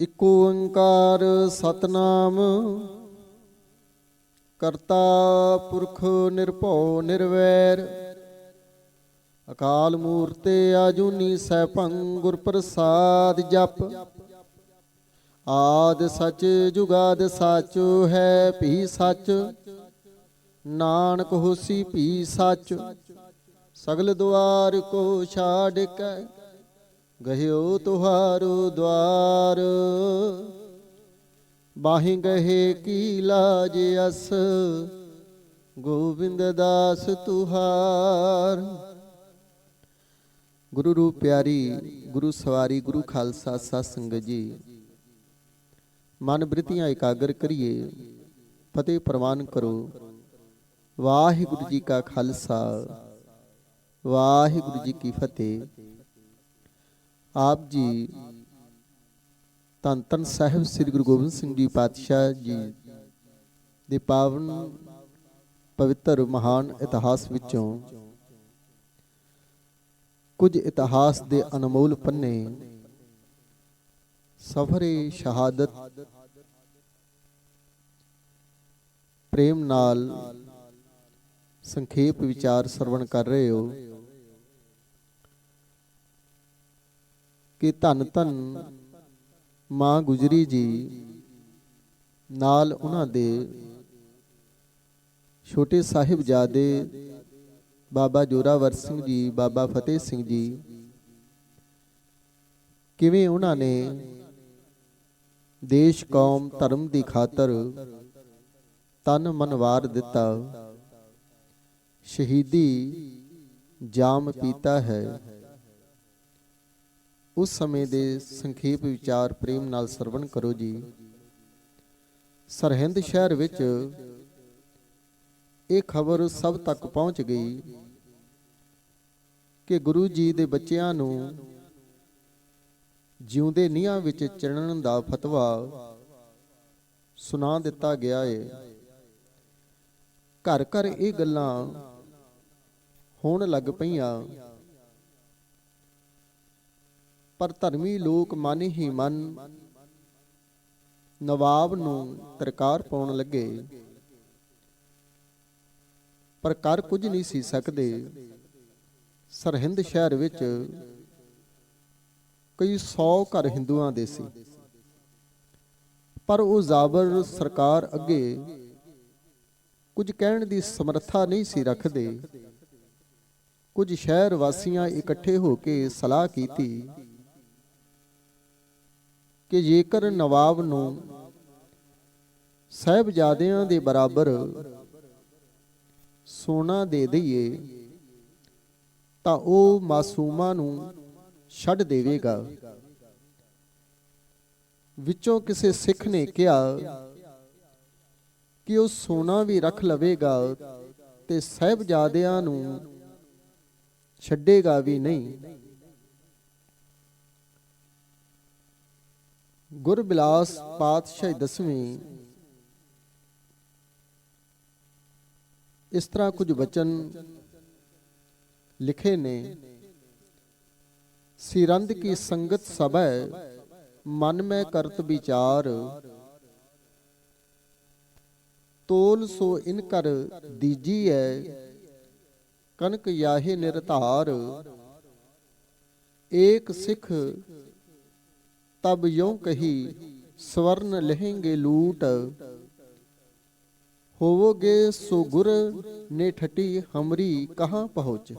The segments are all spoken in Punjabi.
ਇਕ ਓੰਕਾਰ ਸਤਨਾਮ, ਕਰਤਾ ਪੁਰਖ ਨਿਰਭਉ ਨਿਰਵੈਰ, ਅਕਾਲ ਮੂਰਤੇ ਆਜੂਨੀ ਸੈਭੰ ਗੁਰ ਪ੍ਰਸਾਦ ਜਪ, ਆਦ ਸਚ ਜੁਗਾਦ ਸਾਚੋ ਹੈ ਭੀ ਸਚ, ਨਾਨਕ ਹੋਸੀ ਭੀ ਸਚ, ਸਗਲ ਦੁਆਰ ਕੋ ਛਾੜ ਕੇ ਗਹਿਓ ਤੁਹਾਰੋ ਦਵਾਰ। ਬਾਹੀ ਗਹੇ ਕੀ ਲਾਜ ਅਸ, ਗੋਬਿੰਦ ਦਾਸ ਤੁਹਾਰ। ਗੁਰੂ ਰੂਪ ਪਿਆਰੀ, ਗੁਰੂ ਸਵਾਰੀ, ਗੁਰੂ ਖਾਲਸਾ ਸਤ ਸੰਗਤ ਜੀ। ਮਨ ਬ੍ਰਿਤੀਆਂ ਇਕਾਗਰ ਕਰੀਏ, ਫਤਿਹ ਪ੍ਰਵਾਨ ਕਰੋ। ਵਾਹਿਗੁਰੂ ਜੀ ਕਾ ਖਾਲਸਾ, ਵਾਹਿਗੁਰੂ ਜੀ ਕੀ ਫਤਿਹ। ਆਪ ਜੀ। ਧੰਨ ਧੰਨ ਸਾਹਿਬ ਸ੍ਰੀ ਗੁਰੂ ਗੋਬਿੰਦ ਸਿੰਘ ਜੀ ਪਾਤਸ਼ਾਹ ਜੀ ਦੇ ਪਾਵਨ ਪਵਿੱਤਰ ਮਹਾਨ ਇਤਿਹਾਸ ਵਿੱਚੋਂ ਕੁਝ ਇਤਿਹਾਸ ਦੇ ਅਨਮੋਲ ਪੰਨੇ ਸਫਰੇ ਸ਼ਹਾਦਤ ਪ੍ਰੇਮ ਨਾਲ ਸੰਖੇਪ ਵਿਚਾਰ ਸਰਵਣ ਕਰ ਰਹੇ ਹੋ। ਕਿ ਧੰਨ ਧੰਨ ਮਾਂ ਗੁਜਰੀ ਜੀ ਨਾਲ ਉਹਨਾਂ ਦੇ ਛੋਟੇ ਸਾਹਿਬਜ਼ਾਦੇ ਬਾਬਾ ਜੋਰਾਵਰ ਸਿੰਘ ਜੀ, ਬਾਬਾ ਫਤਿਹ ਸਿੰਘ ਜੀ, ਕਿਵੇਂ ਉਹਨਾਂ ਨੇ ਦੇਸ਼, ਕੌਮ, ਧਰਮ ਦੀ ਖਾਤਰ ਤਨ ਮਨ ਵਾਰ ਦਿੱਤਾ, ਸ਼ਹੀਦੀ ਜਾਮ ਪੀਤਾ ਹੈ। ਉਸ ਸਮੇਂ ਦੇ ਸੰਖੇਪ ਵਿਚਾਰ ਪ੍ਰੇਮ ਨਾਲ ਸਰਵਣ ਕਰੋ ਜੀ। ਸਰਹਿੰਦ ਸ਼ਹਿਰ ਵਿੱਚ ਇਹ ਖਬਰ ਸਭ ਤੱਕ ਪਹੁੰਚ ਗਈ ਕਿ ਗੁਰੂ ਜੀ ਦੇ ਬੱਚਿਆਂ ਨੂੰ ਜਿਉਂਦੇ ਨੀਹਾਂ ਵਿੱਚ ਚਿਣਨ ਦਾ ਫਤਵਾ ਸੁਣਾ ਦਿੱਤਾ ਗਿਆ ਹੈ ਘਰ ਘਰ ਇਹ ਗੱਲਾਂ ਹੋਣ ਲੱਗ ਪਈਆਂ। ਪਰ ਧਰਮੀ ਲੋਕ ਮਨ ਹੀ ਮਨ ਨਵਾਬ ਨੂੰ ਤਰਕਾਰ ਪਾਉਣ ਲੱਗੇ। ਪਰ ਕਰ ਕੁਝ ਨਹੀਂ ਸੀ ਸਕਦੇ। ਸਰਹਿੰਦ ਸ਼ਹਿਰ ਵਿੱਚ ਕਈ 100 ਘਰ ਹਿੰਦੂਆਂ ਦੇ ਸੀ। ਪਰ ਉਹ ਜ਼ਾਬਰ ਸਰਕਾਰ ਅੱਗੇ ਕੁਝ ਕਹਿਣ ਦੀ ਸਮਰੱਥਾ ਨਹੀਂ ਸੀ ਰੱਖਦੇ। ਕੁਝ ਸ਼ਹਿਰ ਵਾਸੀਆਂ ਇਕੱਠੇ ਹੋ ਕੇ ਸਲਾਹ ਕੀਤੀ। ਕਿ ਜੇਕਰ ਨਵਾਬ ਨੂੰ ਸਹਿਬਜ਼ਾਦਿਆਂ ਦੇ ਬਰਾਬਰ ਸੋਨਾ ਦੇ ਦਈਏ, ਤਾਂ ਉਹ ਮਾਸੂਮਾਂ ਨੂੰ ਛੱਡ ਦੇਵੇਗਾ। ਵਿੱਚੋਂ ਕਿਸੇ ਸਿੱਖ ਨੇ ਕਿਹਾ ਕਿ ਉਹ ਸੋਨਾ ਵੀ ਰੱਖ ਲਵੇਗਾ ਤੇ ਸਹਿਬਜ਼ਾਦਿਆਂ ਨੂੰ ਛੱਡੇਗਾ ਵੀ ਨਹੀਂ। ਗੁਰਬਿਲਾਸ ਪਾਤਸ਼ਾਹ ਦਸਵੀਂ ਇਸ ਤਰ੍ਹਾਂ ਕੁਝ ਬਚਨ ਲਿਖੇ ਨੇ ਸਿਰੰਦ ਕੀ ਸੰਗਤ ਸਭੈ ਮਨ ਮੈਂ ਕਰਤ ਵਿਚਾਰ ਤੋਲ ਸੋ ਇਨ ਕਰ ਦੀਜੀਐ ਕਨਕ ਯਾਹੇ ਨਿਰਧਾਰ ਏਕ ਸਿੱਖ ਤਬ ਯੋਂ ਕਹੀ, ਸਵਰਨ ਲਹਿੰਗੇ ਲੂਟ। ਹੋਵੋਗੇ ਸੋ ਗੁਰ ਨੇ ਠਟੀ ਹਮਰੀ ਕਹਾਂ ਪਹੁੰਚ?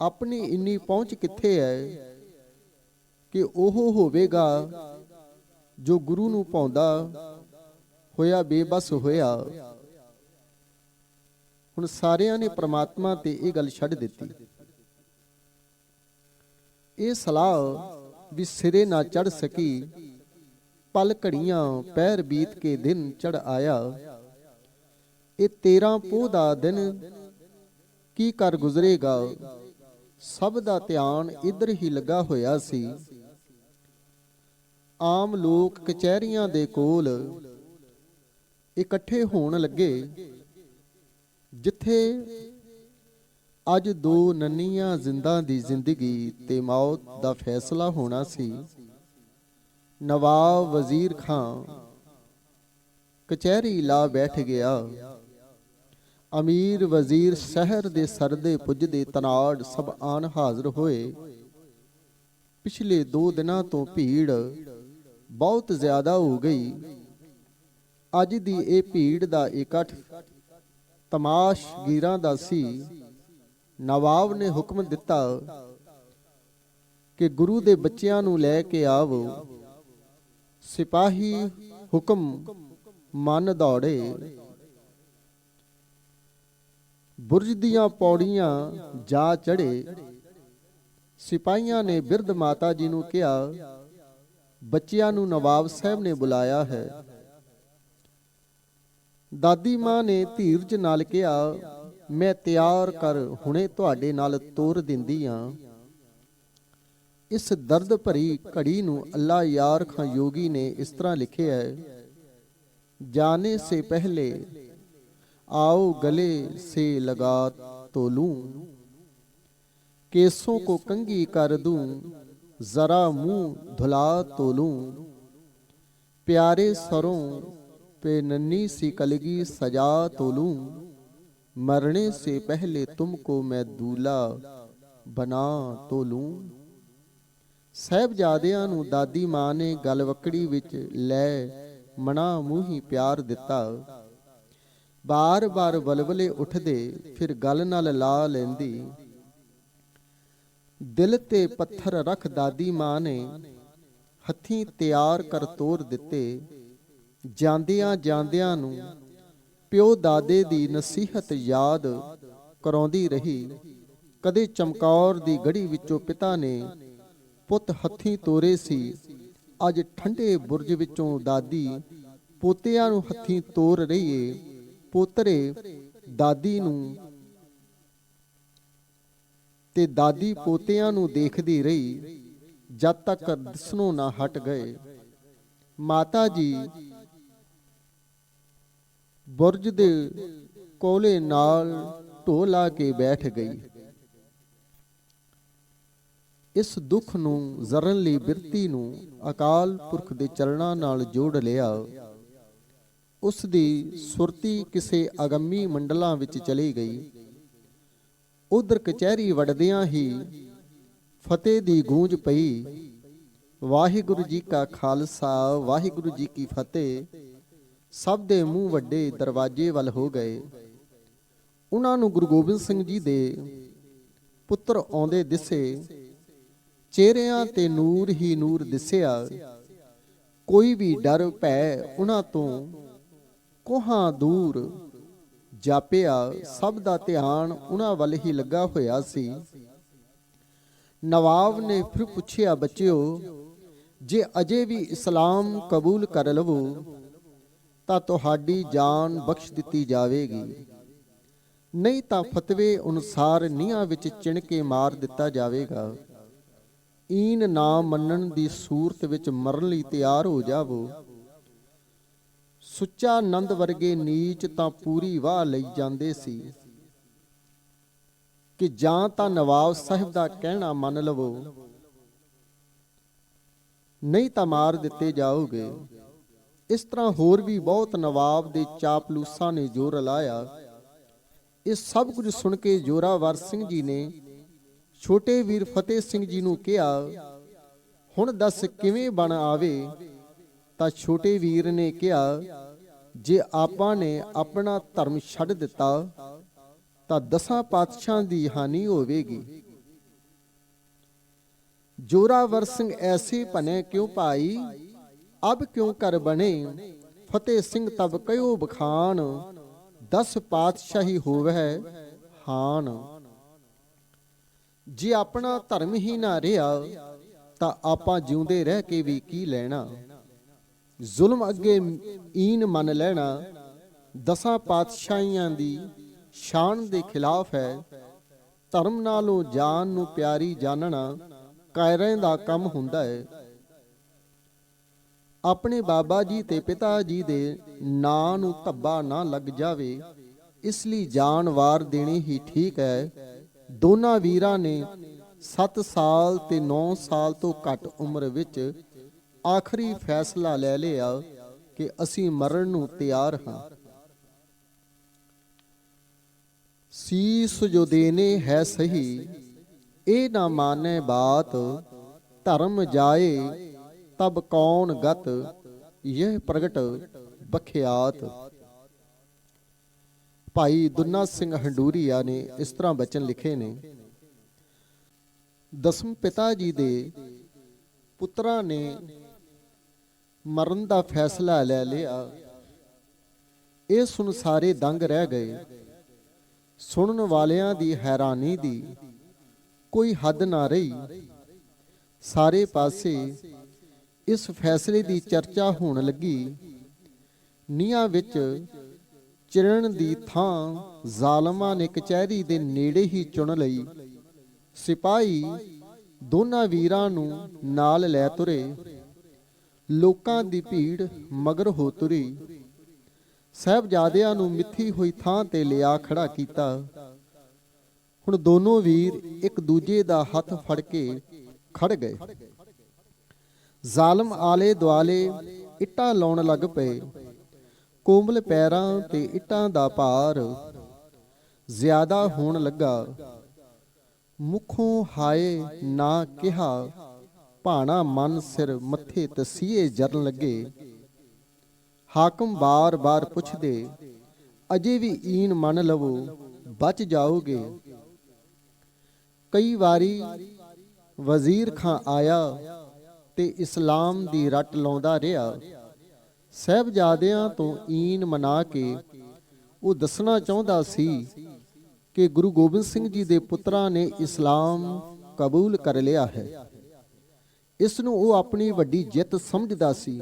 ਆਪਣੀ ਇੰਨੀ ਪਹੁੰਚ ਕਿੱਥੇ ਹੈ ਕਿ ਉਹ ਹੋਵੇਗਾ ਜੋ ਗੁਰੂ ਨੂੰ ਪਾਉਂਦਾ ਹੋਇਆ ਬੇਬਸ ਹੋਇਆ। ਹੁਣ ਸਾਰਿਆਂ ਨੇ ਪ੍ਰਮਾਤਮਾ ਤੇ ਇਹ ਗੱਲ ਛੱਡ ਦਿੱਤੀ। ਇਹ ਸਲਾਹ ਵੀ ਸਿਰੇ ਨਾ ਚੜ ਸਕੀ। ਪਲ ਘੜੀਆਂ ਪੈਰ ਬੀਤ ਕੇ ਦਿਨ ਚੜ ਆਇਆ। ਇਹ 13 ਪੋਹ ਦਾ ਦਿਨ ਕੀ ਕਰ ਗੁਜ਼ਰੇਗਾ? ਸਭ ਦਾ ਧਿਆਨ ਇਧਰ ਹੀ ਲੱਗਾ ਹੋਇਆ ਸੀ। ਆਮ ਲੋਕ ਕਚਹਿਰੀਆਂ ਦੇ ਕੋਲ ਇਕੱਠੇ ਹੋਣ ਲੱਗੇ। ਜਿੱਥੇ ਅੱਜ ਦੋ ਨੰਨੀਆਂ ਜ਼ਿੰਦਾ ਦੀ ਜ਼ਿੰਦਗੀ ਤੇ ਮੌਤ ਦਾ ਫੈਸਲਾ ਹੋਣਾ ਸੀ। ਨਵਾਬ ਵਜ਼ੀਰ ਖਾਂ ਕਚਹਿਰੀ ਲਾ ਬੈਠ ਗਿਆ। ਅਮੀਰ ਵਜ਼ੀਰ ਸ਼ਹਿਰ ਦੇ ਸਰਦੇ ਪੁੱਜਦੇ ਤਨਾੜ ਸਭ ਆਨ ਹਾਜ਼ਰ ਹੋਏ। ਪਿਛਲੇ 2 ਦਿਨਾਂ ਤੋਂ ਭੀੜ ਬਹੁਤ ਜ਼ਿਆਦਾ ਹੋ ਗਈ। ਅੱਜ ਦੀ ਇਹ ਭੀੜ ਦਾ ਇਕੱਠ ਤਮਾਸ਼ਗੀਰਾਂ ਦਾ ਸੀ। ਨਵਾਬ ਨੇ ਹੁਕਮ ਦਿੱਤਾ ਕਿ ਗੁਰੂ ਦੇ ਬੱਚਿਆਂ ਨੂੰ ਲੈ ਕੇ ਆਵੋ। ਸਿਪਾਹੀ ਹੁਕਮ ਮਨ ਦੌੜੇ। ਬੁਰਜ ਦੀਆਂ ਪੌੜੀਆਂ ਜਾ ਚੜੇ ਸਿਪਾਹੀਆਂ ਨੇ ਬਿਰਧ ਮਾਤਾ ਜੀ ਨੂੰ ਕਿਹਾ, ਬੱਚਿਆਂ ਨੂੰ ਨਵਾਬ ਸਾਹਿਬ ਨੇ ਬੁਲਾਇਆ ਹੈ। ਦਾਦੀ ਮਾਂ ਨੇ ਧੀਰਜ ਨਾਲ ਕਿਹਾ ਮੈਂ ਤਿਆਰ ਕਰ ਹੁਣੇ ਤੁਹਾਡੇ ਨਾਲ ਤੋਰ ਦਿੰਦੀ ਆ ਇਸ ਦਰਦ ਭਰੀ ਘੜੀ ਨੂੰ ਅੱਲਾ ਯਾਰ ਖਾਂ ਯੋਗੀ ਨੇ ਇਸ ਤਰ੍ਹਾਂ ਲਿਖਿਆ ਹੈ ਜਾਣੇ ਸੇ ਪਹਿਲੇ आओ गले से लगा तो लूं केसों को कंगी कर दूं जरा मुंह धुला तो लूं प्यारे सरों पे नन्ही सी कलगी सजा तो लूं मरने से पहले तुमको मैं दूल्हा बना तो लूं ਸਹਿਬਜ਼ਾਦਿਆਂ ਨੂੰ ਦਾਦੀ ਮਾਂ ਨੇ ਗਲਵਕੜੀ ਵਿੱਚ ਲੈ ਮਣਾ ਮੂੰਹੀ ਪਿਆਰ ਦਿੱਤਾ ਬਾਰ-ਬਾਰ ਬਲਬਲੇ ਉੱਠਦੇ ਫਿਰ ਗੱਲ ਨਾਲ ਲਾ ਲੈਂਦੀ ਦਿਲ ਤੇ ਪੱਥਰ ਰੱਖ ਦਾਦੀ ਮਾਂ ਨੇ ਹੱਥੀਂ ਤਿਆਰ ਕਰ ਤੋਰ ਦਿੱਤੇ ਜਾਂਦਿਆਂ ਜਾਂਦਿਆਂ ਨੂੰ ਪਿਓ ਦਾਦੇ ਦੀ ਨਸੀਹਤ ਯਾਦ ਕਰਾਉਂਦੀ ਰਹੀ। ਕਦੇ ਚਮਕੌਰ ਦੀ ਗੜੀ ਵਿੱਚੋਂ ਪਿਤਾ ਨੇ ਪੁੱਤ ਹੱਥੀਂ ਤੋਰੇ ਸੀ। ਅੱਜ ਠੰਡੇ ਬੁਰਜ ਵਿੱਚੋਂ ਦਾਦੀ ਪੋਤਿਆਂ ਨੂੰ ਹੱਥੀਂ ਤੋਰ ਰਹੀ ਏ। ਪੋਤਰੇ, ਦਾਦੀ ਨੂੰ ਤੇ ਦਾਦੀ ਪੋਤਿਆਂ ਨੂੰ ਦੇਖਦੀ ਰਹੀ। ਜਦ ਤੱਕ ਦਿਸਣੋਂ ਨਾ ਹਟ ਗਏ। ਮਾਤਾ ਜੀ ਬੁਰਜ ਦੇ ਕੋਲੇ ਨਾਲ ਢੋ ਲਾ ਕੇ ਬੈਠ ਗਈ। ਇਸ ਦੁੱਖ ਨੂੰ ਜ਼ਰਨ ਲਈ ਬਿਰਤੀ ਨੂੰ ਅਕਾਲ ਪੁਰਖ ਦੇ ਚਰਨਾਂ ਨਾਲ ਜੋੜ ਲਿਆ। ਉਸ ਦੀ ਸੁਰਤੀ ਕਿਸੇ ਅਗੰਮੀ ਮੰਡਲਾਂ ਵਿੱਚ ਚਲੀ ਗਈ। ਉਧਰ ਕਚਹਿਰੀ ਵੜਦਿਆਂ ਹੀ ਫਤਿਹ ਦੀ ਗੂੰਜ ਪਈ। ਵਾਹਿਗੁਰੂ ਜੀ ਕਾ ਖਾਲਸਾ, ਵਾਹਿਗੁਰੂ ਜੀ ਕੀ ਫਤਿਹ। ਸਭ ਦੇ ਮੂੰਹ ਵੱਡੇ ਦਰਵਾਜ਼ੇ ਵੱਲ ਹੋ ਗਏ। ਉਹਨਾਂ ਨੂੰ ਗੁਰੂ ਗੋਬਿੰਦ ਸਿੰਘ ਜੀ ਦੇ ਪੁੱਤਰ ਆਉਂਦੇ ਦਿਸੇ। ਚਿਹਰਿਆਂ ਤੇ ਨੂਰ ਹੀ ਨੂਰ ਦਿਸਿਆ। ਕੋਈ ਵੀ ਡਰ ਭੈ ਉਹਨਾਂ ਤੋਂ ਕੋਹਾਂ ਦੂਰ ਜਾਪਿਆ। ਸਭ ਦਾ ਧਿਆਨ ਉਹਨਾਂ ਵੱਲ ਹੀ ਲੱਗਾ ਹੋਇਆ ਸੀ। ਨਵਾਬ ਨੇ ਫਿਰ ਪੁੱਛਿਆ, ਬੱਚਿਓ, ਜੇ ਅਜੇ ਵੀ ਇਸਲਾਮ ਕਬੂਲ ਕਰ ਲਵੋ ਤਾਂ ਤੁਹਾਡੀ ਜਾਨ ਬਖਸ਼ ਦਿੱਤੀ ਜਾਵੇਗੀ। ਨਹੀਂ ਤਾਂ ਫਤਵੇ ਅਨੁਸਾਰ ਨੀਹਾਂ ਵਿੱਚ ਚਿਣ ਕੇ ਮਾਰ ਦਿੱਤਾ ਜਾਵੇਗਾ। ਈਨ ਨਾ ਮੰਨਣ ਦੀ ਸੂਰਤ ਵਿੱਚ ਮਰਨ ਲਈ ਤਿਆਰ ਹੋ ਜਾਵੋ। ਸੁੱਚਾ ਆਨੰਦ ਵਰਗੇ ਨੀਚ ਤਾਂ ਪੂਰੀ ਵਾਹ ਲਈ ਜਾਂਦੇ ਸੀ। ਕਿ ਜਾਂ ਤਾਂ ਨਵਾਬ ਸਾਹਿਬ ਦਾ ਕਹਿਣਾ ਮੰਨ ਲਵੋ। ਨਹੀਂ ਤਾਂ ਮਾਰ ਦਿੱਤੇ ਜਾਓਗੇ। ਇਸ ਤਰ੍ਹਾਂ ਹੋਰ ਵੀ ਬਹੁਤ ਨਵਾਬ ਦੇ ਚਾਪਲੂਸਾਂ ਨੇ ਜ਼ੋਰ ਲਾਇਆ। ਇਹ ਸਭ ਕੁਝ ਸੁਣ ਕੇ ਜੋਰਾਵਰ ਸਿੰਘ ਜੀ ਨੇ ਛੋਟੇ ਵੀਰ ਫਤਿਹ ਸਿੰਘ ਜੀ ਨੂੰ ਕਿਹਾ, ਹੁਣ ਦੱਸ ਕਿਵੇਂ ਬਣ ਆਵੇ? ਤਾਂ ਛੋਟੇ ਵੀਰ ਨੇ ਕਿਹਾ, ਜੇ ਆਪਾਂ ਨੇ ਆਪਣਾ ਧਰਮ ਛੱਡ ਦਿੱਤਾ, ਤਾਂ ਦਸਾਂ ਪਾਤਸ਼ਾਹਾਂ ਦੀ ਹਾਨੀ ਹੋਵੇਗੀ। ਜੋਰਾਵਰ ਸਿੰਘ ਐਸੇ ਭਨੇ ਕਿਉਂ ਪਾਈ ਅਬ ਕਿਉਂ ਕਰ ਬਣੇ? ਫਤਿਹ ਸਿੰਘ ਤਬ ਕਯੋ ਬਖਾਨ, ਦਸ ਪਾਤਸ਼ਾਹੀ ਹੋਵੇ ਹਾਨ। ਜੇ ਆਪਣਾ ਧਰਮ ਹੀ ਨਾ ਰਿਹਾ, ਤਾਂ ਆਪਾਂ ਜਿਉਂਦੇ ਰਹਿ ਕੇ ਵੀ ਕੀ ਲੈਣਾ? ਜ਼ੁਲਮ ਅੱਗੇ ਈਨ ਮੰਨ ਲੈਣਾ, ਦਸਾਂ ਪਾਤਸ਼ਾਹੀਆਂ ਦੀ ਸ਼ਾਨ ਦੇ ਖਿਲਾਫ ਹੈ। ਧਰਮ ਨਾਲੋਂ ਜਾਨ ਨੂੰ ਪਿਆਰੀ ਜਾਣਨਾ ਕਾਇਰਾਂ ਦਾ ਕੰਮ ਹੁੰਦਾ ਹੈ। ਆਪਣੇ ਬਾਬਾ ਜੀ ਤੇ ਪਿਤਾ ਜੀ ਦੇ ਨਾਂ ਨੂੰ ਧੱਬਾ ਨਾ ਲੱਗ ਜਾਵੇ, ਇਸ ਲਈ ਜਾਨ ਵਾਰ ਦੇਣੀ ਹੀ ਠੀਕ ਹੈ। ਦੋਨਾਂ ਵੀਰਾਂ ਨੇ 7 ਸਾਲ ਤੇ 9 ਸਾਲ ਤੋਂ ਘੱਟ ਉਮਰ ਵਿੱਚ ਆਖਰੀ ਫੈਸਲਾ ਲੈ ਲਿਆ ਕਿ ਅਸੀਂ ਮਰਨ ਨੂੰ ਤਿਆਰ ਹਾਂ। ਸੀਸ ਜੋ ਦੇਨੇ ਹੈ ਸਹੀ, ਇਹ ਨਾ ਮਾਨੇ ਬਾਤ, ਧਰਮ ਜਾਏ ਤਬ ਕੌਣ ਗਤ ਇਹ ਪ੍ਰਗਟ ਬਖਿਆਤ? ਭਾਈ ਦੁੰਨਾ ਸਿੰਘ ਹੰਡੂਰੀਆ ਨੇ ਇਸ ਤਰ੍ਹਾਂ ਬਚਨ ਲਿਖੇ ਨੇ, ਦਸਮ ਪਿਤਾ ਜੀ ਦੇ ਪੁੱਤਰਾਂ ਨੇ ਮਰਨ ਦਾ ਫੈਸਲਾ ਲੈ ਲਿਆ। ਇਹ ਸੁਣ ਸਾਰੇ ਦੰਗ ਰਹਿ ਗਏ। ਸੁਣਨ ਵਾਲਿਆਂ ਦੀ ਹੈਰਾਨੀ ਦੀ ਕੋਈ ਹੱਦ ਨਾ ਰਹੀ। ਸਾਰੇ ਪਾਸੇ ਇਸ ਫੈਸਲੇ ਦੀ ਚਰਚਾ ਹੋਣ ਲੱਗੀ। ਨੀਹਾਂ ਵਿੱਚ ਚਿਰਨ ਦੀ ਥਾਂ ਜ਼ਾਲਮਾਂ ਨੇ ਕਚਹਿਰੀ ਦੇ ਨੇੜੇ ਹੀ ਚੁਣ ਲਈ। ਸਿਪਾਹੀ ਦੋਨਾਂ ਵੀਰਾਂ ਨੂੰ ਨਾਲ ਲੈ ਤੁਰੇ। ਲੋਕਾਂ ਦੀ ਭੀੜ ਮਗਰ ਹੋ ਤੁਰੀ। ਸਹਿਬਜ਼ਾਦਿਆਂ ਨੂੰ ਮਿੱਥੀ ਹੋਈ ਥਾਂ ਤੇ ਲਿਆ ਖੜਾ ਕੀਤਾ। ਹੁਣ ਦੋਨੋਂ ਵੀਰ ਇੱਕ ਦੂਜੇ ਦਾ ਹੱਥ ਫੜ ਕੇ ਖੜ ਗਏ। ਜ਼ਾਲਮ ਆਲੇ ਦੁਆਲੇ ਇੱਟਾਂ ਲਾਉਣ ਲੱਗ ਪਏ। ਕੋਮਲ ਪੈਰਾਂ ਤੇ ਇੱਟਾਂ ਦਾ ਭਾਰ ਜ਼ਿਆਦਾ ਹੋਣ ਲੱਗਾ। ਮੁਖੋਂ ਹਾਏ ਨਾ ਕਿਹਾ, ਭਾਣਾ ਮਨ ਸਿਰ ਮੱਥੇ ਤਸੀਏ ਜਰਨ ਲੱਗੇ। ਹਾਕਮ ਬਾਰ-ਬਾਰ ਪੁੱਛਦੇ, ਅਜੇ ਵੀ ਈਨ ਮੰਨ ਲਵੋ, ਬਚ ਜਾਓਗੇ? ਕਈ ਵਾਰੀ ਵਜ਼ੀਰ ਖਾਂ ਆਇਆ ਤੇ ਇਸਲਾਮ ਦੀ ਰੱਟ ਲਾਉਂਦਾ ਰਿਹਾ। ਸਹਿਬਜ਼ਾਦਿਆਂ ਤੋਂ ਈਨ ਮਨਾ ਕੇ ਉਹ ਦੱਸਣਾ ਚਾਹੁੰਦਾ ਸੀ ਕਿ ਗੁਰੂ ਗੋਬਿੰਦ ਸਿੰਘ ਜੀ ਦੇ ਪੁੱਤਰਾਂ ਨੇ ਇਸਲਾਮ ਕਬੂਲ ਕਰ ਲਿਆ ਹੈ। ਇਸ ਨੂੰ ਉਹ ਆਪਣੀ ਵੱਡੀ ਜਿੱਤ ਸਮਝਦਾ ਸੀ,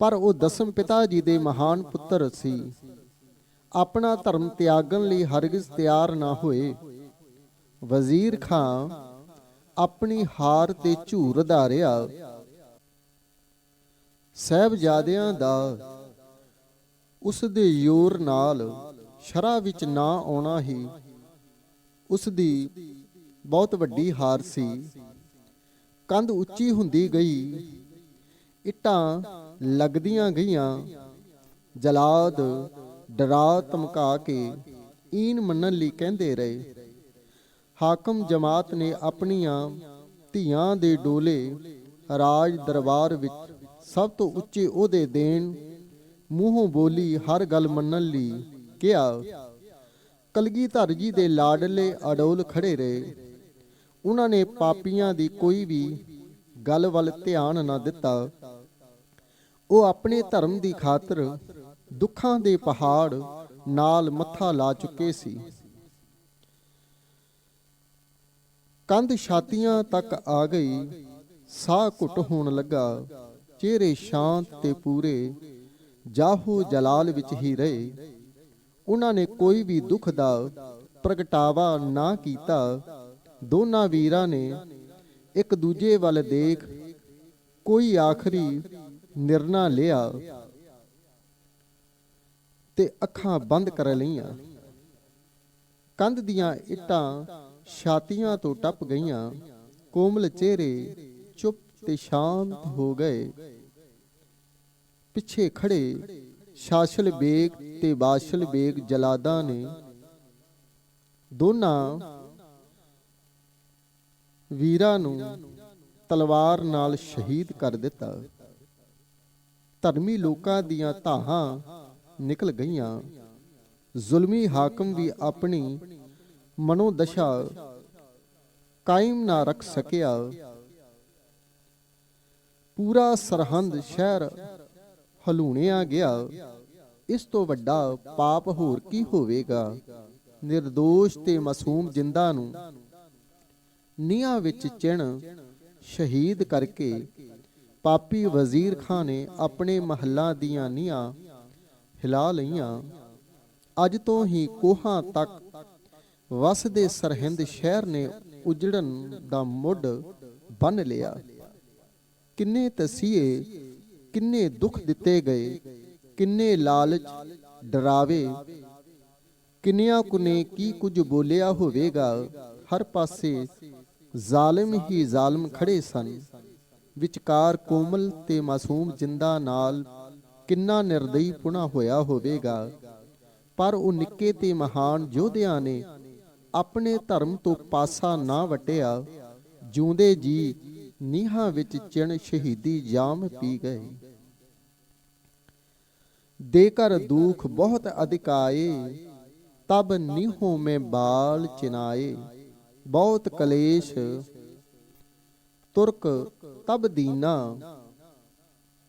ਪਰ ਉਹ ਦਸਮ ਪਿਤਾ ਜੀ ਦੇ ਮਹਾਨ ਪੁੱਤਰ ਸੀ। ਆਪਣਾ ਧਰਮ ਤਿਆਗਣ ਲਈ ਹਰਗਿਜ਼ ਤਿਆਰ ਨਾ ਹੋਏ। ਵਜ਼ੀਰ ਖਾਂ ਆਪਣੀ ਹਾਰ ਤੇ ਝੂਰਦਾ ਰਿਹਾ ਸਹਿਬਜ਼ਾਦਿਆਂ ਦਾ ਉਸ ਦੇ ਯੋਰ ਨਾਲ ਸ਼ਰਾ ਵਿੱਚ ਨਾ ਆਉਣਾ ਹੀ ਉਸ ਦੀ ਬਹੁਤ ਵੱਡੀ ਹਾਰ ਸੀ। ਕੰਧ ਉੱਚੀ ਹੁੰਦੀ ਗਈ, ਇੱਟਾਂ ਲੱਗਦੀਆਂ ਗਈਆਂ, ਜਲਾਦ ਡਰਾ ਧਮਕਾ ਕੇ ਈਨ ਮੰਨਣ ਲਈ ਕਹਿੰਦੇ ਰਹੇ। ਹਾਕਮ ਜਮਾਤ ਨੇ ਆਪਣੀਆਂ ਧੀਆਂ ਦੇ ਡੋਲੇ ਰਾਜ ਦਰਬਾਰ ਵਿੱਚ ਸਭ ਤੋਂ ਉੱਚੇ ਉਹਦੇ ਦੇਣ ਮੂੰਹੋਂ ਬੋਲੀ ਹਰ ਗੱਲ ਮੰਨਣ ਲਈ ਕਿਹਾ। ਕਲਗੀਧਰ ਜੀ ਦੇ ਲਾਡਲੇ ਅਡੋਲ ਖੜੇ ਰਹੇ। ਉਹਨਾਂ ਨੇ ਪਾਪੀਆਂ ਦੀ ਕੋਈ ਵੀ ਗੱਲ ਵੱਲ ਧਿਆਨ ਨਾ ਦਿੱਤਾ। ਉਹ ਆਪਣੇ ਧਰਮ ਦੀ ਖਾਤਰ ਦੁੱਖਾਂ ਦੇ ਪਹਾੜ ਨਾਲ ਮੱਥਾ ਲਾ ਚੁੱਕੇ ਸੀ। ਕੰਧ ਛਾਤੀਆਂ ਤੱਕ ਆ ਗਈ, ਸਾਹ ਘੁੱਟ ਹੋਣ ਲੱਗਾ, ਚਿਹਰੇ ਸ਼ਾਂਤ ਤੇ ਪੂਰੇ, ਜਾਹੂ ਜਲਾਲ ਵਿੱਚ ਹੀ ਰਹੇ। ਉਹਨਾਂ ਨੇ ਕੋਈ ਵੀ ਦੁੱਖ ਦਾ ਪ੍ਰਗਟਾਵਾ ਨਾ ਕੀਤਾ। ਦੋਨਾਂ ਵੀਰਾਂ ਨੇ ਇੱਕ ਦੂਜੇ ਵੱਲ ਦੇਖ ਕੋਈ ਆਖਰੀ ਨਿਰਣਾ ਲਿਆ ਤੇ ਅੱਖਾਂ ਬੰਦ ਕਰ ਲਈਆਂ। ਕੰਧ ਦੀਆਂ ਇੱਟਾਂ ਛਾਤੀਆਂ ਤੋਂ ਟੱਪ ਗਈਆਂ। ਕੋਮਲ ਚਿਹਰੇ ਚੁੱਪ ਤੇ ਸ਼ਾਂਤ ਹੋ ਗਏ। ਪਿੱਛੇ ਖੜੇ ਸ਼ਾਸਲ ਬੇਗ ਤੇ ਬਾਸ਼ਲ ਬੇਗ ਜਲਾਦਾਂ ਨੇ। ਦੋਨਾਂ ਵੀਰਾਂ ਨੂੰ ਤਲਵਾਰ ਨਾਲ ਸ਼ਹੀਦ ਕਰ ਦਿੱਤਾ। ਧਰਮੀ ਲੋਕਾਂ ਦੀਆਂ ਧਾਹਾਂ ਨਿਕਲ ਗਈਆਂ। ਜ਼ੁਲਮੀ ਹਾਕਮ ਵੀ ਆਪਣੀ ਮਨੋਦਸ਼ਾ ਕਾਇਮ ਨਾ ਰੱਖ ਸਕਿਆ। ਪੂਰਾ ਸਰਹੰਦ ਸ਼ਹਿਰ ਹਲੂਣਿਆ ਗਿਆ। ਇਸ ਤੋਂ ਵੱਡਾ ਪਾਪ ਹੋਰ ਕੀ ਹੋਵੇਗਾ? નિર્ਦੋਸ਼ ਤੇ ਮਾਸੂਮ ਜਿੰਦਾ ਨੂੰ ਨੀਹਾਂ ਵਿੱਚ ਚਿਣ ਸ਼ਹੀਦ ਕਰਕੇ ਪਾਪੀ ਵਜ਼ੀਰ ਖਾਨ ਨੇ ਆਪਣੇ ਮਹੱਲਾ ਦੀਆਂ ਨੀਹਾਂ ਹਿਲਾ ਲਈਆਂ। ਅੱਜ ਤੋਂ ਹੀ ਕੋਹਾਂ ਤੱਕ ਵਸਦੇ ਸਰਹਿੰਦ ਸ਼ਹਿਰ ਨੇ ਉਜੜਨ ਦਾ ਮੁੱਢ ਬੰਨ ਲਿਆ। ਕਿੰਨੇ ਤਸੀਏ ਕਿੰਨੇ ਦੁੱਖ ਦਿੱਤੇ ਗਏ, ਕਿੰਨੇ ਲਾਲਚ ਡਰਾਵੇ। ਕਿੰਨਿਆਂ ਕੁਨੇ ਕੀ ਕੁਝ ਬੋਲਿਆ ਹੋਵੇਗਾ, ਹਰ ਪਾਸੇ ਜ਼ਾਲਮ ਹੀ ਜ਼ਾਲਮ ਖੜੇ ਸਨ। ਵਿਚਕਾਰ ਕੋਮਲ ਤੇ ਮਾਸੂਮ ਜਿੰਦਾ ਨਾਲ ਕਿੰਨਾ ਨਿਰਦਈ ਪੁਣਾ ਹੋਇਆ ਹੋਵੇਗਾ। ਪਰ ਉਹ ਨਿੱਕੇ ਤੇ ਮਹਾਨ ਯੋਧਿਆਂ ਨੇ ਆਪਣੇ ਧਰਮ ਤੋਂ ਪਾਸਾ ਨਾ ਵਟਿਆ, ਜਿਉਂਦੇ ਜੀ ਨੀਹਾਂ ਵਿੱਚ ਚਿਣ ਸ਼ਹੀਦੀ ਜਾਮ ਪੀ ਗਏ। ਦੇ ਕਰ ਦੁਖ ਬਹੁਤ ਅਧਿਕ ਤਬ ਨਿਹੋ ਮੈਂ ਬਾਲ ਚਿਨਾਏ ਬਹੁਤ ਕਲੇਸ਼ ਤੁਰਕ ਤਬ ਦੀਨਾ,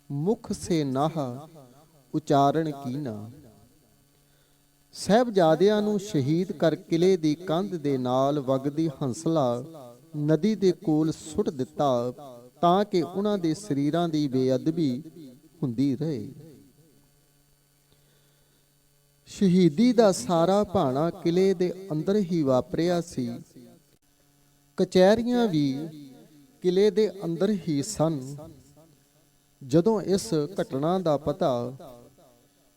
ਮੁਖ ਸੇ ਨਾਹ ਉਚਾਰਨ ਕੀਨਾ। ਸਹਿਬਜ਼ਾਦਿਆਂ ਨੂੰ ਸ਼ਹੀਦ ਕਰ ਕਿਲੇ ਦੀ ਕੰਧ ਦੇ ਨਾਲ ਵਗਦੀ ਹੰਸਲਾ ਨਦੀ ਦੇ ਕੋਲ ਸੁੱਟ ਦਿੱਤਾ ਤਾਂ ਕਿ ਉਹਨਾਂ ਦੇ ਸਰੀਰਾਂ ਦੀ ਬੇਅਦਬੀ ਹੁੰਦੀ ਰਹੇ। ਸ਼ਹੀਦੀ ਦਾ ਸਾਰਾ ਭਾਣਾ ਕਿਲੇ ਦੇ ਅੰਦਰ ਹੀ ਵਾਪਰਿਆ ਸੀ। ਕਚਹਿਰੀਆਂ ਵੀ ਕਿਲੇ ਦੇ ਅੰਦਰ ਹੀ ਸਨ। ਜਦੋਂ ਇਸ ਘਟਨਾ ਦਾ ਪਤਾ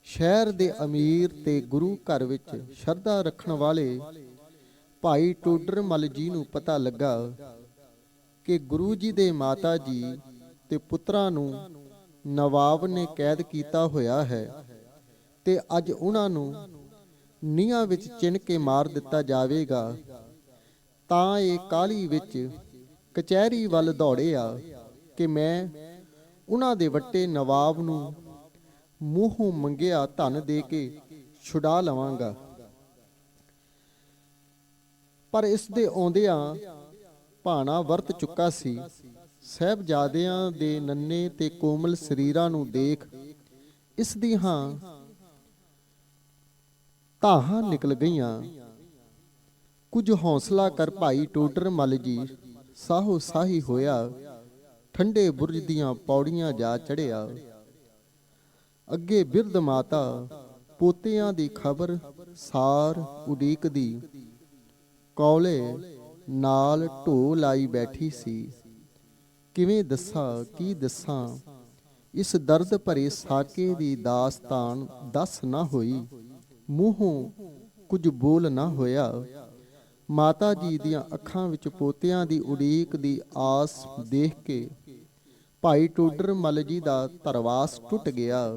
ਸ਼ਹਿਰ ਦੇ ਅਮੀਰ ਤੇ ਗੁਰੂ ਘਰ ਵਿੱਚ ਸ਼ਰਧਾ ਰੱਖਣ ਵਾਲੇ ਭਾਈ ਟੋਡਰ ਮਲ ਜੀ ਨੂੰ ਪਤਾ ਲੱਗਾ ਕਿ ਗੁਰੂ ਜੀ ਦੇ ਮਾਤਾ ਜੀ ਤੇ ਪੁੱਤਰਾਂ ਨੂੰ ਨਵਾਬ ਨੇ ਕੈਦ ਕੀਤਾ ਹੋਇਆ ਹੈ ਤੇ ਅੱਜ ਉਹਨਾਂ ਨੂੰ ਨੀਹਾਂ ਵਿੱਚ ਚਿਣ ਕੇ ਮਾਰ ਦਿੱਤਾ ਜਾਵੇਗਾ। ਤਾਂ ਇਹ ਕਾਲੀ ਵਿੱਚ ਕਚਹਿਰੀ ਵੱਲ ਦੌੜੇ ਆ ਕਿ ਮੈਂ ਉਹਨਾਂ ਦੇ ਵੱਟੇ ਨਵਾਬ ਨੂੰ ਮੂੰਹੋਂ ਮੰਗਿਆ ਧਨ ਦੇ ਕੇ ਛੁਡਾ ਲਵਾਂਗਾ। ਪਰ ਇਸ ਦੇ ਆਉਂਦਿਆਂ ਭਾਣਾ ਵਰਤ ਚੁੱਕਾ ਸੀ। ਸਹਿਬਜ਼ਾਦਿਆਂ ਦੇ ਨੰਨੇ ਤੇ ਕੋਮਲ ਸਰੀਰਾਂ ਨੂੰ ਦੇਖ ਇਸ ਦੀ ਹਾਂ ਧਾਹਾਂ ਨਿਕਲ ਗਈਆਂ। ਕੁਝ ਹੌਸਲਾ ਕਰ ਭਾਈ ਟੋਡਰ ਮਲ ਜੀ ਸਾਹੋ ਸਾਹੀ ਹੋਇਆ। ਠੰਡੇ ਬੁਰਜ ਦੀਆਂ ਪੌੜੀਆਂ ਜਾ ਚੜਿਆ ਅੱਗੇ ਬਿਰਧ ਮਾਤਾ, ਪੋਤਿਆਂ ਦੀ ਖਬਰ ਸਾਰ ਉਡੀਕਦੀ। ਕੌਲੇ ਨਾਲ ਢੋ ਲਾਈ ਬੈਠੀ ਸੀ। ਕਿਵੇਂ ਦੱਸਾਂ, ਕੀ ਦੱਸਾਂ? ਇਸ ਦਰਦ ਭਰੇ ਸਾਕੇ ਦੀ ਦਾਸਤਾਨ ਦੱਸ ਨਾ ਹੋਈ। ਮੂੰਹੋਂ ਕੁਝ ਬੋਲ ਨਾ ਹੋਇਆ। ਮਾਤਾ ਜੀ ਦੀਆਂ ਅੱਖਾਂ ਵਿੱਚ ਪੋਤਿਆਂ ਦੀ ਉਡੀਕ ਦੀ ਆਸ ਦੇਖ ਕੇ ਭਾਈ ਟੋਡਰ ਮਲ ਜੀ ਦਾ ਧਰਵਾਸ ਟੁੱਟ ਗਿਆ।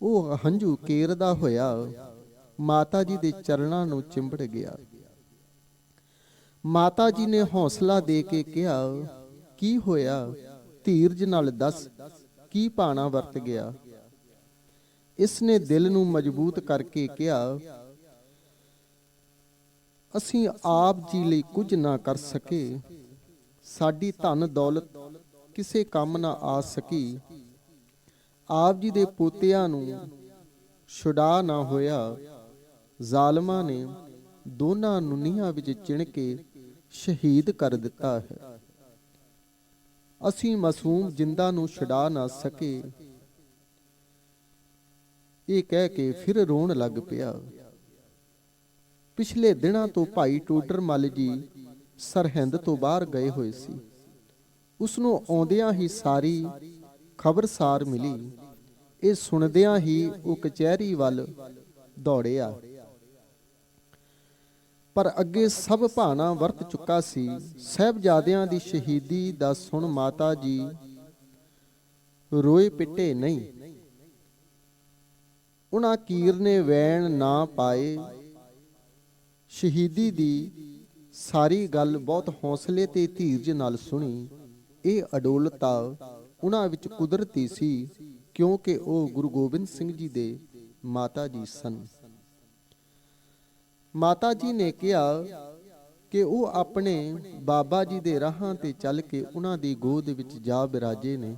ਉਹ ਹੰਝੂ ਕੇਰਦਾ ਹੋਇਆ ਮਾਤਾ ਜੀ ਦੇ ਚਰਨਾਂ ਨੂੰ ਚਿੰਬੜ ਗਿਆ। ਮਾਤਾ ਜੀ ਨੇ ਹੌਸਲਾ ਦੇ ਕੇ ਕਿਹਾ, ਕੀ ਹੋਇਆ? ਧੀਰਜ ਨਾਲ ਦੱਸ, ਕੀ ਪਾਣਾ ਵਰਤ ਗਿਆ? ਇਸ ਨੇ ਦਿਲ ਨੂੰ ਮਜ਼ਬੂਤ ਕਰਕੇ ਕਿਹਾ, ਅਸੀਂ ਆਪ ਜੀ ਲਈ ਕੁਝ ਨਾ ਕਰ ਸਕੇ। ਸਾਡੀ ਧਨ ਦੌਲਤ ਕਿਸੇ ਕੰਮ ਨਾ ਆ ਸਕੀ। ਆਪ ਜੀ ਦੇ ਪੋਤਿਆਂ ਨੂੰ ਛੁਡਾ ਨਾ ਹੋਇਆ। ਜ਼ਾਲਮਾਂ ਨੇ ਦੋਨਾਂ ਨੂੰ ਵਿੱਚ ਚਿਣ ਕੇ ਸ਼ਹੀਦ ਕਰ ਦਿੱਤਾ ਹੈ। ਅਸੀਂ ਮਾਸੂਮ ਜਿੰਦਾ ਨੂੰ ਛੁਡਾ ਨਾ ਸਕੇ। ਇਹ ਕਹਿ ਕੇ ਫਿਰ ਰੋਣ ਲੱਗ ਪਿਆ। ਪਿਛਲੇ ਦਿਨਾਂ ਤੋਂ ਭਾਈ ਟੋਡਰ ਮੱਲ ਜੀ ਸਰਹਿੰਦ ਤੋਂ ਬਾਹਰ ਗਏ ਹੋਏ ਸੀ। ਉਸ ਨੂੰ ਆਉਂਦਿਆਂ ਹੀ ਸਾਰੀ ਖਬਰਸਾਰ ਮਿਲੀ। ਇਹ ਸੁਣਦਿਆਂ ਹੀ ਉਹ ਕਚਹਿਰੀ ਵੱਲ ਦੌੜਿਆ। ਪਰ ਅੱਗੇ ਸਭ ਭਾਣਾ ਵਰਤ ਚੁੱਕਾ ਸੀ। ਸਹਿਬਜ਼ਾਦਿਆਂ ਦੀ ਸ਼ਹੀਦੀ ਦਾ ਸੁਣ ਮਾਤਾ ਜੀ ਰੋਏ ਪਿੱਟੇ ਨਹੀਂ। ਉਹਨਾਂ ਕੀਰ ਨੇ ਵੈਣ ਨਾ ਪਾਏ। ਸ਼ਹੀਦੀ ਦੀ ਸਾਰੀ ਗੱਲ ਬਹੁਤ ਹੌਸਲੇ ਤੇ ਧੀਰਜ ਨਾਲ ਸੁਣੀ। ਇਹ ਅਡੋਲਤਾ ਉਹਨਾਂ ਵਿੱਚ ਕੁਦਰਤੀ ਸੀ, ਕਿਉਂਕਿ ਉਹ ਗੁਰੂ ਗੋਬਿੰਦ ਸਿੰਘ ਜੀ ਦੇ ਮਾਤਾ ਜੀ ਸਨ। ਮਾਤਾ ਜੀ ਨੇ ਕਿਹਾ ਕਿ ਉਹ ਆਪਣੇ ਬਾਬਾ ਜੀ ਦੇ ਰਾਹਾਂ ਤੇ ਚੱਲ ਕੇ ਉਹਨਾਂ ਦੀ ਗੋਦ ਵਿੱਚ ਜਾ ਬਿਰਾਜੇ ਨੇ।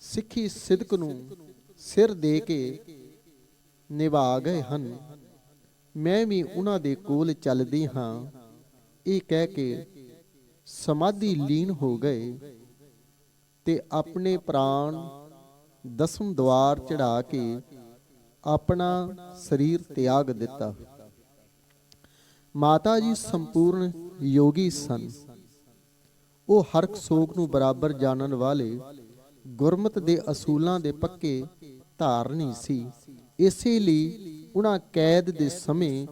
ਸਿੱਖੀ ਸਿਦਕ ਨੂੰ ਸਿਰ ਦੇ ਕੇ ਨਿਭਾ ਗਏ ਹਨ। ਮੈਂ ਵੀ ਉਹਨਾਂ ਦੇ ਕੋਲ ਚੱਲਦੀ ਹਾਂ। ਇਹ ਕਹਿ ਕੇ ਸਮਾਧੀ ਲੀਨ ਹੋ ਗਏ। ਤੇ ਆਪਣੇ ਪ੍ਰਾਣ ਦਸਮ ਦਵਾਰ ਚੜਾ ਕੇ ਆਪਣਾ ਸਰੀਰ ਤਿਆਗ ਦਿੱਤਾ। ਮਾਤਾ ਜੀ ਸੰਪੂਰਨ ਯੋਗੀ ਸਨ। ਉਹ ਹਰ ਸੋਗ ਨੂੰ ਬਰਾਬਰ ਜਾਣਨ ਵਾਲੇ ਗੁਰਮਤ ਦੇ ਅਸੂਲਾਂ ਦੇ ਪੱਕੇ ਧਾਰਨੀ ਸੀ। ਇਸੇ ਲਈ ਉਹਨਾਂ ਕੈਦ ਦੇ ਸਮੇਂ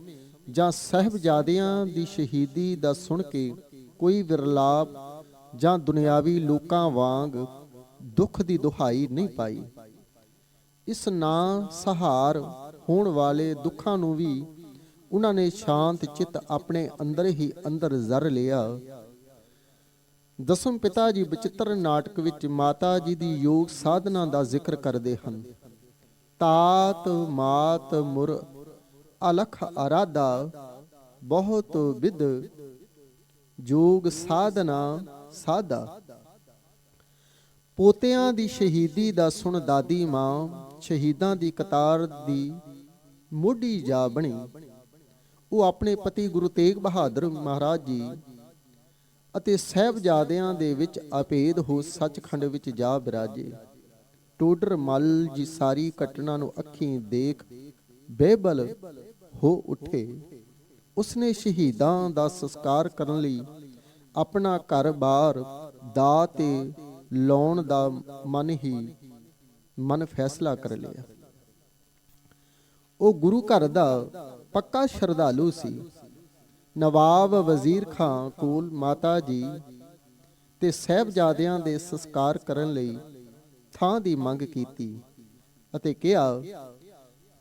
ਜਾਂ ਸਹਿਬਜ਼ਾਦਿਆਂ ਦੀ ਸ਼ਹੀਦੀ ਦਾ ਸੁਣ ਕੇ ਕੋਈ ਵਿਰਲਾਪ ਜਾਂ ਦੁਨਿਆਵੀ ਲੋਕਾਂ ਵਾਂਗ ਦੁੱਖ ਦੀ ਦੁਹਾਈ ਨਹੀਂ ਪਾਈ। ਇਸ ਨਾਂ ਸਹਾਰ ਹੋਣ ਵਾਲੇ ਦੁੱਖਾਂ ਨੂੰ ਵੀ ਉਹਨਾਂ ਨੇ ਸ਼ਾਂਤ ਚਿੱਤ ਆਪਣੇ ਅੰਦਰ ਹੀ ਅੰਦਰ ਜ਼ਰ ਲਿਆ। ਦਸਮ ਪਿਤਾ ਜੀ ਬਚਿੱਤਰ ਨਾਟਕ ਵਿੱਚ ਮਾਤਾ ਜੀ ਦੀ ਯੋਗ ਸਾਧਨਾ ਦਾ ਜ਼ਿਕਰ ਕਰਦੇ ਹਨ। ਤਾਤ ਮਾਤ ਮੁਰ ਅਲਖ ਅਰਾਦਾ ਬਹੁਤ ਵਿਦ ਯੋਗ ਸਾਧਨਾ ਸਾਦਾ। ਪੋਤਿਆਂ ਦੀ ਸ਼ਹੀਦੀ ਦਾ ਸੁਣ ਦਾਦੀ ਮਾਂ, ਸ਼ਹੀਦਾਂ ਦੀ ਕਤਾਰ ਦੀ ਮੋਢੀ ਜਾ ਬਣੀ। ਉਹ ਆਪਣੇ ਪਤੀ ਗੁਰੂ ਤੇਗ ਬਹਾਦਰ ਮਹਾਰਾਜ ਜੀ ਅਤੇ ਸਹਿਬਜ਼ਾਦਿਆਂ ਦੇ ਵਿੱਚ ਅਪੇਧ ਹੋ ਸੱਚਖੰਡ ਵਿੱਚ ਜਾ ਬਿਰਾਜੇ। ਟੋਡਰ ਮਲ ਜੀ ਸਾਰੀ ਘਟਨਾ ਨੂੰ ਅੱਖੀਂ ਦੇਖ ਬੇਬਲ ਹੋ ਉੱਠੇ। ਉਸਨੇ ਸ਼ਹੀਦਾਂ ਦਾ ਸੰਸਕਾਰ ਕਰਨ ਲਈ ਆਪਣਾ ਘਰ-ਬਾਰ ਦਾ ਤੇ ਲਾਉਣ ਦਾ ਮਨ ਹੀ ਮਨ ਫੈਸਲਾ ਕਰ ਲਿਆ। ਉਹ ਗੁਰੂ ਘਰ ਦਾ ਪੱਕਾ ਸ਼ਰਧਾਲੂ ਸੀ। ਨਵਾਬ ਵਜ਼ੀਰ ਖਾਂ ਕੋਲ ਮਾਤਾ ਜੀ ਤੇ ਸਹਿਬਜ਼ਾਦਿਆਂ ਦੇ ਸੰਸਕਾਰ ਕਰਨ ਲਈ ਥਾਂ ਦੀ ਮੰਗ ਕੀਤੀ ਅਤੇ ਕਿਹਾ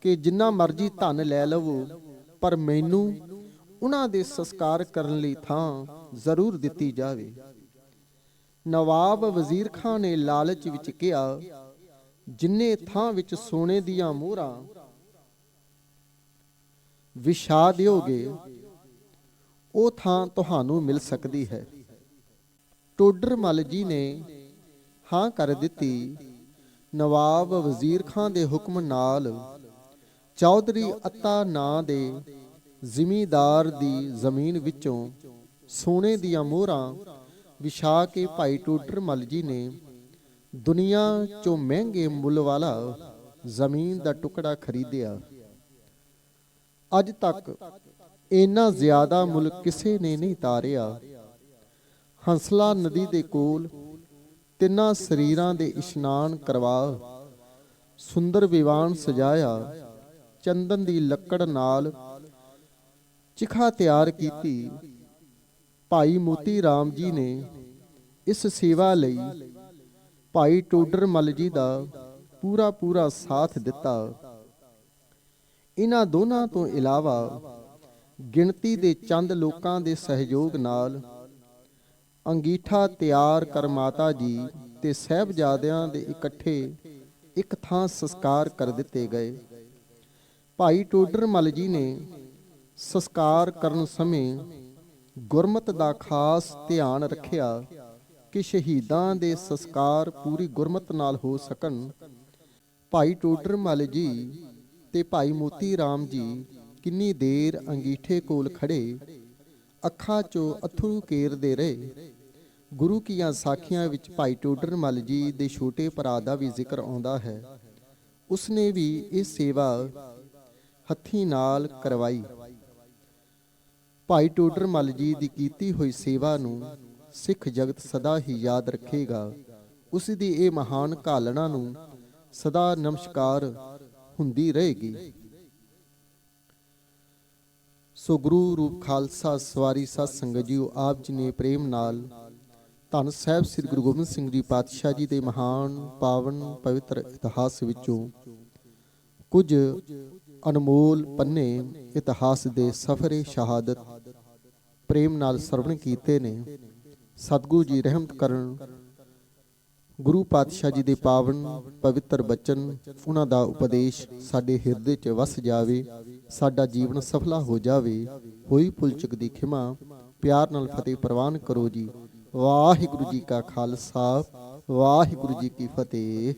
ਕਿ ਜਿੰਨਾ ਮਰਜ਼ੀ ਧਨ ਲੈ ਲਵੋ, ਪਰ ਮੈਨੂੰ ਉਹਨਾਂ ਦੇ ਸੰਸਕਾਰ ਕਰਨ ਲਈ ਥਾਂ ਜ਼ਰੂਰ ਦਿੱਤੀ ਜਾਵੇ। ਨਵਾਬ ਵਜ਼ੀਰ ਖਾਨ ਨੇ ਲਾਲਚ ਵਿੱਚ ਕਿਹਾ, ਜਿੰਨੇ ਥਾਂ ਵਿੱਚ ਸੋਨੇ ਦੀਆਂ ਮੋਹਰਾਂ ਵਿਛਾ ਦਿਓਗੇ, ਉਹ ਥਾਂ ਤੁਹਾਨੂੰ ਮਿਲ ਸਕਦੀ ਹੈ। ਟੋਡਰ ਮਲ ਜੀ ਨੇ ਹਾਂ ਕਰ ਦਿੱਤੀ। ਨਵਾਬ ਵਜ਼ੀਰ ਖਾਨ ਦੇ ਹੁਕਮ ਨਾਲ ਚੌਧਰੀ ਅਤਾ ਨਾਂ ਦੇ ਜ਼ਿਮੀਦਾਰ ਦੀ ਜ਼ਮੀਨ ਵਿੱਚੋਂ ਸੋਨੇ ਦੀਆਂ ਮੋਹਰਾਂ ਵਿਛਾ ਕੇ ਭਾਈ ਟੋਡਰ ਮਲ ਜੀ ਨੇ ਦੁਨੀਆ 'ਚੋਂ ਮਹਿੰਗੇ ਮੁੱਲ ਵਾਲਾ ਜ਼ਮੀਨ ਦਾ ਟੁਕੜਾ ਖਰੀਦਿਆ। ਅੱਜ ਤੱਕ ਇੰਨਾ ਜ਼ਿਆਦਾ ਮੁੱਲ ਕਿਸੇ ਨੇ ਨਹੀਂ ਤਾਰਿਆ। ਹੰਸਲਾ ਨਦੀ ਦੇ ਕੋਲ ਤਿੰਨਾਂ ਸਰੀਰਾਂ ਦੇ ਇਸ਼ਨਾਨ ਕਰਵਾ ਸੁੰਦਰ ਵਿਵਾਨ ਸਜਾਇਆ, ਚੰਦਨ ਦੀ ਲੱਕੜ ਨਾਲ ਚਿਖਾ ਤਿਆਰ ਕੀਤੀ। ਭਾਈ ਮੋਤੀ ਰਾਮ ਜੀ ਨੇ ਇਸ ਸੇਵਾ ਲਈ ਭਾਈ ਟੋਡਰ ਮਲ ਜੀ ਦਾ ਪੂਰਾ ਪੂਰਾ ਸਾਥ ਦਿੱਤਾ। ਇਹਨਾਂ ਦੋਨਾਂ ਤੋਂ ਇਲਾਵਾ ਗਿਣਤੀ ਦੇ ਚੰਦ ਲੋਕਾਂ ਦੇ ਸਹਿਯੋਗ ਨਾਲ ਅੰਗੀਠਾ ਤਿਆਰ ਕਰ ਮਾਤਾ ਜੀ ਤੇ ਸਹਿਬਜ਼ਾਦਿਆਂ ਦੇ ਇਕੱਠੇ ਇੱਕ ਥਾਂ ਸੰਸਕਾਰ ਕਰ ਦਿੱਤੇ ਗਏ। ਭਾਈ ਟੋਡਰ ਮਲ ਜੀ ਨੇ ਸੰਸਕਾਰ ਕਰਨ ਸਮੇਂ ਗੁਰਮਤ ਦਾ ਖਾਸ ਧਿਆਨ ਰੱਖਿਆ ਕਿ ਸ਼ਹੀਦਾਂ ਦੇ ਸੰਸਕਾਰ ਪੂਰੀ ਗੁਰਮਤ ਨਾਲ ਹੋ ਸਕਣ। ਭਾਈ ਟੋਡਰ ਮਲ ਜੀ ਤੇ ਭਾਈ ਮੋਤੀ ਰਾਮ ਜੀ ਕਿੰਨੀ ਦੇਰ ਅੰਗੀਠੇ ਕੋਲ ਖੜੇ, ਅੱਖਾਂ 'ਚੋਂ ਅਥਰੂ ਕੇਰਦੇ ਰਹੇ। ਗੁਰੂ ਕੀਆਂ ਸਾਖੀਆਂ ਵਿੱਚ ਭਾਈ ਟੋਡਰ ਮਲ ਜੀ ਦੇ ਛੋਟੇ ਭਰਾ ਦਾ ਵੀ ਜ਼ਿਕਰ ਆਉਂਦਾ ਹੈ। ਉਸਨੇ ਵੀ ਇਹ ਸੇਵਾ ਹੱਥੀਂ ਨਾਲ ਕਰਵਾਈ। ਭਾਈ ਟੋਡਰ ਮਲ ਜੀ ਦੀ ਕੀਤੀ ਹੋਈ ਸੇਵਾ ਨੂੰ ਸਿੱਖ ਜਗਤ ਸਦਾ ਹੀ ਯਾਦ ਰੱਖੇਗਾ। ਉਸ ਦੀ ਇਹ ਮਹਾਨ ਘਾਲਣਾ ਨੂੰ ਸਦਾ ਨਮਸਕਾਰ ਹੁੰਦੀ ਰਹੇਗੀ। ਸੋ ਗੁਰੂ ਰੂਪ ਖਾਲਸਾ ਸਵਾਰੀ ਸਤ ਸੰਗਤ ਜੀਓ ਆਪ ਜੀ ਨੇ ਪ੍ਰੇਮ ਨਾਲ ਧੰਨ ਸਾਹਿਬ ਸ੍ਰੀ ਗੁਰੂ ਗੋਬਿੰਦ ਸਿੰਘ ਜੀ ਪਾਤਸ਼ਾਹ ਜੀ ਦੇ ਮਹਾਨ ਪਾਵਨ ਪਵਿੱਤਰ ਇਤਿਹਾਸ ਵਿੱਚੋਂ ਕੁਝ ਅਨਮੋਲ ਪੰਨੇ ਇਤਿਹਾਸ ਦੇ ਸਫਰੇ ਸ਼ਹਾਦਤ ਪ੍ਰੇਮ ਨਾਲ ਸਰਵਣ ਕੀਤੇ ਨੇ। ਸਤਿਗੁਰੂ ਜੀ ਰਹਿਮਤ ਕਰਨ। ਗੁਰੂ ਪਾਤਸ਼ਾਹ ਜੀ ਦੇ ਪਾਵਨ, ਪਵਿੱਤਰ ਬਚਨ, ਉਹਨਾਂ ਦਾ ਉਪਦੇਸ਼ ਸਾਡੇ ਹਿਰਦੇ 'ਚ ਵਸ ਜਾਵੇ, ਸਾਡਾ ਜੀਵਨ ਸਫਲਾ ਹੋ ਜਾਵੇ। ਹੋਈ ਪੁਲਚਕ ਦੀ ਖਿਮਾ, ਪਿਆਰ ਨਾਲ ਫਤਿਹ ਪ੍ਰਵਾਨ ਕਰੋ ਜੀ। ਵਾਹਿਗੁਰੂ ਜੀ ਕਾ ਖਾਲਸਾ, ਵਾਹਿਗੁਰੂ ਜੀ ਕੀ ਫਤਿਹ।